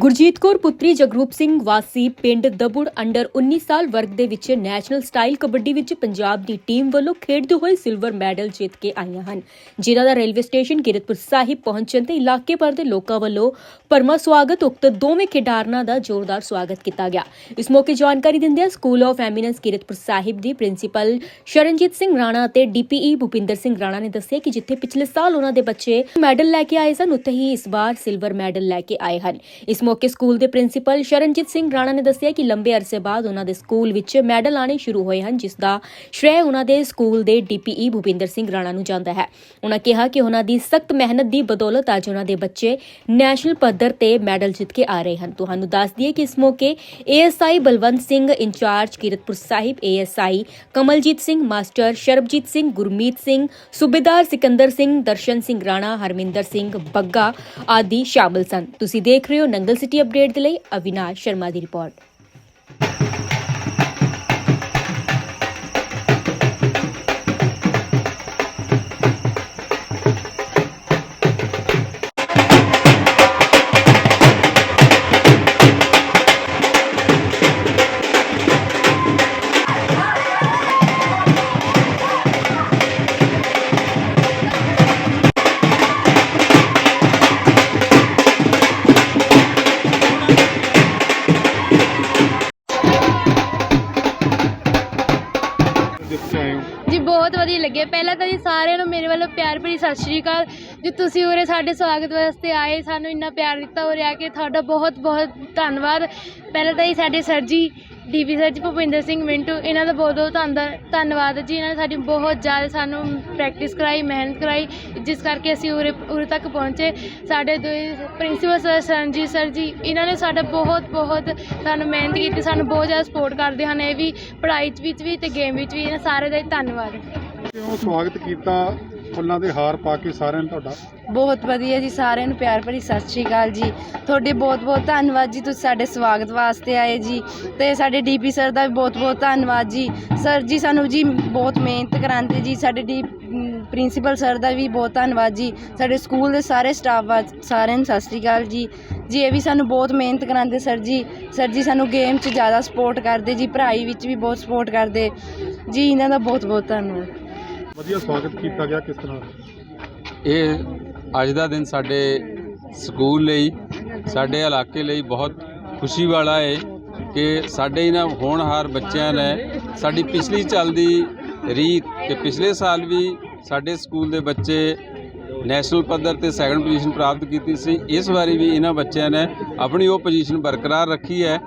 ਗੁਰਜੀਤ ਕੌਰ, ਪੁੱਤਰੀ ਜਗਰੂਪ ਸਿੰਘ ਵਾਸੀ ਪਿੰਡ ਦਬੁੜ ਅੰਡਰ 19 ਸਾਲ ਵਰਗ ਦੇ ਵਿੱਚ ਨੈਸ਼ਨਲ ਸਟਾਈਲ ਕਬੱਡੀ ਵਿੱਚ ਪੰਜਾਬ ਦੀ ਟੀਮ ਵੱਲੋਂ ਖੇਡਦੇ ਹੋਏ ਸਿਲਵਰ ਮੈਡਲ ਜਿੱਤ ਕੇ ਆਈਆਂ ਹਨ। ਜਿਨ੍ਹਾਂ ਦਾ ਰੇਲਵੇ ਸਟੇਸ਼ਨ ਕਿਰਤਪੁਰ ਸਾਹਿਬ ਪਹੁੰਚਣ ਤੇ ਇਲਾਕੇ ਭਰ ਦੇ ਲੋਕਾਂ ਵੱਲੋਂ ਪਰਮਾ ਸਵਾਗਤ, ਉਕਤ ਦੋਵੇਂ ਖਿਡਾਰਨਾਂ ਦਾ ਜ਼ੋਰਦਾਰ ਸਵਾਗਤ ਕੀਤਾ ਗਿਆ। ਇਸ ਮੌਕੇ ਜਾਣਕਾਰੀ ਦਿੰਦਿਆਂ school of eminence Kiratpur Sahib the principal Sharanjit Singh Rana ਅਤੇ ਡੀਪੀਈ ਭੁਪਿੰਦਰ ਸਿੰਘ ਰਾਣਾ ਨੇ ਦੱਸਿਆ ਕਿ ਜਿੱਥੇ ਪਿਛਲੇ ਸਾਲ ਉਹਨਾਂ ਦੇ ਬੱਚੇ ਮੈਡਲ ਲੈ ਕੇ ਆਏ ਸਨ, ਉੱਥੇ ਹੀ ਇਸ ਵਾਰ ਸਿਲਵਰ ਮੈਡਲ ਲੈ ਕੇ ਆਏ ਹਨ। ਇਸ ਮੌਕੇ ਸਕੂਲ ਦੇ ਪ੍ਰਿੰਸੀਪਲ ਸ਼ਰਨਜੀਤ ਸਿੰਘ ਰਾਣਾ ਨੇ ਦੱਸਿਆ ਕਿ ਲੰਬੇ ਅਰਸੇ ਬਾਅਦ ਉਹਨਾਂ ਦੇ ਸਕੂਲ ਵਿੱਚ ਮੈਡਲ ਆਣੇ ਸ਼ੁਰੂ ਹੋਏ ਹਨ, ਜਿਸ ਦਾ ਸ਼੍ਰੇਅ ਉਹਨਾਂ ਦੇ ਸਕੂਲ ਦੇ ਡੀਪੀਈ ਭੁਪਿੰਦਰ ਸਿੰਘ ਰਾਣਾ ਨੂੰ ਜਾਂਦਾ ਹੈ। ਉਹਨਾਂ ਕਿਹਾ ਕਿ ਉਹਨਾਂ ਦੀ ਸਖਤ ਮਿਹਨਤ ਦੀ ਬਦੌਲਤ ਅੱਜ ਉਹਨਾਂ ਦੇ ਬੱਚੇ ਨੈਸ਼ਨਲ ਪੱਧਰ ਤੇ ਮੈਡਲ ਜਿੱਤ ਕੇ ਆ ਰਹੇ ਹਨ। ਤੁਹਾਨੂੰ ਦੱਸ ਦਈਏ ਕਿ ਇਸ ਮੌਕੇ ASI Balwant Singh, incharge Kiratpur Sahib, ASI Kamaljit Singh, master Sarabjit Singh, Gurmeet Singh, ਸੂਬੇਦਾਰ ਸਿਕੰਦਰ ਸਿੰਘ, ਦਰਸ਼ਨ ਸਿੰਘ ਰਾਣਾ, ਹਰਮਿੰਦਰ ਸਿੰਘ, ਬੱਗਾ ਆਦਿ ਸ਼ਾਮਲ ਸਨ। ਤੁਸੀਂ ਦੇਖ ਰਹੇ ਹੋ ਨੰਗਲ ਸਿਟੀ ਅਪਡੇਟ ਦੇ ਲਈ ਅਵਿਨਾਸ਼ ਸ਼ਰਮਾ ਦੀ ਰਿਪੋਰਟ। ਲੱਗਿਆ ਪਹਿਲਾਂ ਤਾਂ ਜੀ ਸਾਰਿਆਂ ਨੂੰ ਮੇਰੇ ਵੱਲੋਂ ਪਿਆਰ ਭਰੀ ਸਤਿ ਸ਼੍ਰੀ ਅਕਾਲ। ਜੀ ਤੁਸੀਂ ਉਰੇ ਸਾਡੇ ਸਵਾਗਤ ਵਾਸਤੇ ਆਏ, ਸਾਨੂੰ ਇੰਨਾ ਪਿਆਰ ਦਿੱਤਾ ਉਰੇ ਆ ਕੇ, ਤੁਹਾਡਾ ਬਹੁਤ ਬਹੁਤ ਧੰਨਵਾਦ। ਪਹਿਲਾਂ ਤਾਂ ਜੀ ਸਾਡੇ ਸਰ ਜੀ ਡੀਪੀ ਸਰ ਜੀ, ਭੁਪਿੰਦਰ ਸਿੰਘ ਮਿੰਟੂ, ਇਹਨਾਂ ਦਾ ਬਹੁਤ ਬਹੁਤ ਧੰਨ- ਧੰਨਵਾਦ ਜੀ। ਇਹਨਾਂ ਨੇ ਸਾਡੀ ਬਹੁਤ ਜ਼ਿਆਦਾ ਸਾਨੂੰ ਪ੍ਰੈਕਟਿਸ ਕਰਾਈ, ਮਿਹਨਤ ਕਰਾਈ, ਜਿਸ ਕਰਕੇ ਅਸੀਂ ਉਰੇ ਉਰੇ ਤੱਕ ਪਹੁੰਚੇ। ਸਾਡੇ ਦੋ ਪ੍ਰਿੰਸੀਪਲ ਸਰ ਸੰਜੀਤ ਸਰ ਜੀ, ਇਹਨਾਂ ਨੇ ਸਾਡਾ ਬਹੁਤ ਬਹੁਤ ਸਾਨੂੰ ਮਿਹਨਤ ਕੀਤੀ, ਸਾਨੂੰ ਬਹੁਤ ਜ਼ਿਆਦਾ ਸਪੋਰਟ ਕਰਦੇ ਹਨ। ਇਹ ਵੀ ਪੜ੍ਹਾਈ 'ਚ ਵਿੱਚ ਵੀ ਤੇ ਗੇਮ ਵਿੱਚ ਵੀ, ਇਹਨਾਂ ਸਾਰੇ ਦਾ ਹੀ ਧੰਨਵਾਦ। ਕਿਉਂ ਸਵਾਗਤ ਕੀਤਾ, ਫੁੱਲਾਂ ਦੇ ਹਾਰ ਪਾ ਕੇ ਸਾਰਿਆਂ ਨੇ ਤੁਹਾਡਾ। ਬਹੁਤ ਵਧੀਆ ਜੀ, ਸਾਰਿਆਂ ਨੂੰ ਪਿਆਰ ਭਰੀ ਸਤਿ ਸ਼੍ਰੀ ਅਕਾਲ ਜੀ। ਤੁਹਾਡੇ ਬਹੁਤ ਬਹੁਤ ਧੰਨਵਾਦ ਜੀ, ਤੁਸੀਂ ਸਾਡੇ ਸਵਾਗਤ ਵਾਸਤੇ ਆਏ ਜੀ। ਤੇ ਸਾਡੇ ਡੀਪੀ ਸਰ ਦਾ ਵੀ ਬਹੁਤ ਬਹੁਤ ਧੰਨਵਾਦ ਜੀ। ਸਰ ਜੀ, ਸਾਨੂੰ ਜੀ ਬਹੁਤ ਮਿਹਨਤ ਕਰਾਉਂਦੇ ਜੀ। ਸਾਡੇ ਡੀ ਪ੍ਰਿੰਸੀਪਲ ਸਰ ਦਾ ਵੀ ਬਹੁਤ ਧੰਨਵਾਦ ਜੀ। ਸਾਡੇ ਸਕੂਲ ਦੇ ਸਾਰੇ ਸਟਾਫ ਵਾ ਸਾਰਿਆਂ ਨੂੰ ਸਤਿ ਸ਼੍ਰੀ ਅਕਾਲ ਜੀ। ਜੀ, ਇਹ ਵੀ ਸਾਨੂੰ ਬਹੁਤ ਮਿਹਨਤ ਕਰਾਉਂਦੇ ਸਰ ਜੀ। ਸਰ ਜੀ, ਸਾਨੂੰ ਗੇਮ 'ਚ ਜ਼ਿਆਦਾ ਸਪੋਰਟ ਕਰਦੇ ਜੀ। ਪੜ੍ਹਾਈ ਵਿੱਚ ਵੀ ਬਹੁਤ ਸਪੋਰਟ ਕਰਦੇ। ਜੀ, ਇਹਨਾਂ ਦਾ ਬਹੁਤ ਬਹੁਤ ਧੰਨਵਾਦ। ਵਧੀਆ ਸਵਾਗਤ ਕੀਤਾ ਗਿਆ ਕਿਸ ਤਰ੍ਹਾਂ? ਇਹ ਅੱਜ ਦਾ ਦਿਨ ਸਾਡੇ ਸਕੂਲ ਲਈ, ਸਾਡੇ ਇਲਾਕੇ ਲਈ ਬਹੁਤ ਖੁਸ਼ੀ ਵਾਲਾ ਹੈ ਕਿ ਸਾਡੇ ਇਹਨਾਂ ਹੋਣਹਾਰ ਬੱਚਿਆਂ ਨੇ ਸਾਡੀ ਪਿਛਲੀ ਚੱਲਦੀ ਰੀਤ ਕਿ ਪਿਛਲੇ ਸਾਲ ਵੀ ਸਾਡੇ ਸਕੂਲ ਦੇ ਬੱਚੇ ਨੈਸ਼ਨਲ ਪੱਧਰ ਤੇ ਸੈਕੰਡ ਪੋਜੀਸ਼ਨ ਪ੍ਰਾਪਤ ਕੀਤੀ ਸੀ। ਇਸ ਵਾਰੀ ਵੀ ਇਹਨਾਂ ਬੱਚਿਆਂ ਨੇ ਆਪਣੀ ਉਹ ਪੋਜੀਸ਼ਨ ਬਰਕਰਾਰ ਰੱਖੀ ਹੈ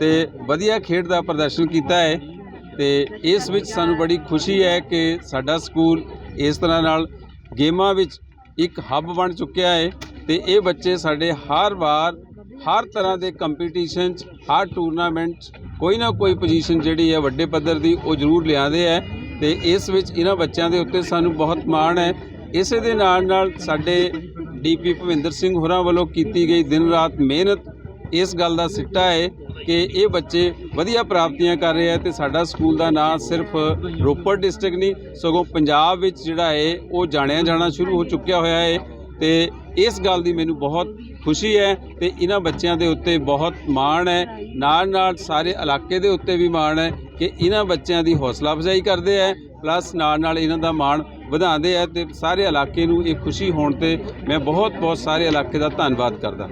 ਤੇ ਵਧੀਆ ਖੇਡ ਦਾ ਪ੍ਰਦਰਸ਼ਨ ਕੀਤਾ ਹੈ। ਤੇ ਇਸ ਵਿੱਚ ਸਾਨੂੰ ਬੜੀ ਖੁਸ਼ੀ ਹੈ ਕਿ ਸਾਡਾ ਸਕੂਲ ਇਸ ਤਰ੍ਹਾਂ ਨਾਲ ਗੇਮਾਂ ਵਿੱਚ ਇੱਕ ਹੱਬ ਬਣ ਚੁੱਕਿਆ ਹੈ ਤੇ ਇਹ ਬੱਚੇ ਸਾਡੇ ਹਰ ਵਾਰ, ਹਰ ਤਰ੍ਹਾਂ ਦੇ ਕੰਪੀਟੀਸ਼ਨ 'ਚ, ਹਰ ਟੂਰਨਾਮੈਂਟ 'ਚ ਕੋਈ ਨਾ ਕੋਈ ਪੋਜੀਸ਼ਨ ਜਿਹੜੀ ਹੈ ਵੱਡੇ ਪੱਧਰ ਦੀ ਉਹ ਜ਼ਰੂਰ ਲਿਆਉਂਦੇ ਹੈ ਤੇ ਇਸ ਵਿੱਚ ਇਹਨਾਂ ਬੱਚਿਆਂ ਦੇ ਉੱਤੇ ਸਾਨੂੰ ਬਹੁਤ ਮਾਣ ਹੈ। ਇਸੇ ਦੇ ਨਾਲ ਨਾਲ ਸਾਡੇ ਡੀਪੀ ਭਵਿੰਦਰ ਸਿੰਘ ਹੋਰਾਂ ਵੱਲੋਂ ਕੀਤੀ ਗਈ ਦਿਨ ਰਾਤ ਮਿਹਨਤ ਇਸ ਗੱਲ ਦਾ ਸਿੱਟਾ ਹੈ ਕਿ ਇਹ ਬੱਚੇ ਵਧੀਆ ਪ੍ਰਾਪਤੀਆਂ ਕਰ ਰਹੇ ਆ ਤੇ ਸਾਡਾ ਸਕੂਲ ਦਾ ਨਾਂ ਸਿਰਫ ਰੋਪੜ ਡਿਸਟ੍ਰਿਕਟ ਨਹੀਂ, ਸਗੋਂ ਪੰਜਾਬ ਵਿੱਚ ਜਿਹੜਾ ਹੈ ਉਹ ਜਾਣਿਆ ਜਾਣਾ ਸ਼ੁਰੂ ਹੋ ਚੁੱਕਿਆ ਹੋਇਆ ਹੈ ਤੇ ਇਸ ਗੱਲ ਦੀ ਮੈਨੂੰ ਬਹੁਤ ਖੁਸ਼ੀ ਹੈ ਤੇ ਇਹਨਾਂ ਬੱਚਿਆਂ ਦੇ ਉੱਤੇ ਬਹੁਤ ਮਾਣ ਹੈ। ਨਾਲ ਨਾਲ ਸਾਰੇ ਇਲਾਕੇ ਦੇ ਉੱਤੇ ਵੀ ਮਾਣ ਹੈ ਕਿ ਇਹਨਾਂ ਬੱਚਿਆਂ ਦੀ ਹੌਸਲਾ ਅਫਜ਼ਾਈ ਕਰਦੇ ਹੈ ਪਲੱਸ ਨਾਲ ਨਾਲ ਇਹਨਾਂ ਦਾ ਮਾਣ ਵਧਾਉਂਦੇ ਹੈ ਤੇ ਸਾਰੇ ਇਲਾਕੇ ਨੂੰ ਇਹ ਖੁਸ਼ੀ ਹੋਣ ਤੇ ਮੈਂ ਬਹੁਤ ਬਹੁਤ ਸਾਰੇ ਇਲਾਕੇ ਦਾ ਧੰਨਵਾਦ ਕਰਦਾ।